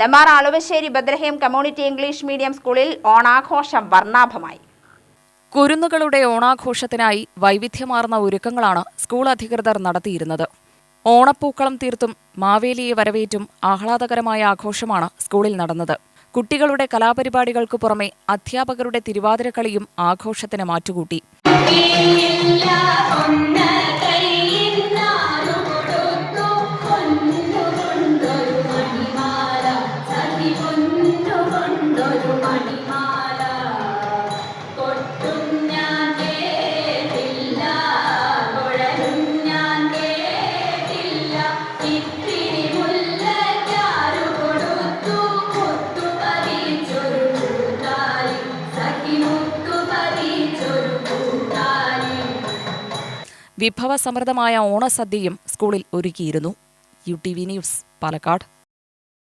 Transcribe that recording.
നെമ്മാറ അളുവശ്ശേരി ബദ്രഹേം community English medium സ്കൂളിൽ ഓണാഘോഷം വർണാഭമായി. കുരുന്നുകളുടെ ഓണാഘോഷത്തിനായി വൈവിധ്യമാർന്ന ഒരുക്കങ്ങളാണ് സ്കൂൾ അധികൃതർ നടത്തിയിരുന്നത്. ഓണപ്പൂക്കളം തീർത്തും മാവേലിയെ വരവേറ്റും ആഹ്ലാദകരമായ ആഘോഷമാണ് സ്കൂളിൽ നടന്നത്. കുട്ടികളുടെ കലാപരിപാടികൾക്കു പുറമെ അധ്യാപകരുടെ തിരുവാതിരക്കളിയും ആഘോഷത്തിന് മാറ്റുകൂട്ടി. വിഭവസമൃദ്ധമായ ഓണസദ്യയും സ്കൂളിൽ ഒരുക്കിയിരുന്നു. U T V news Palakkad.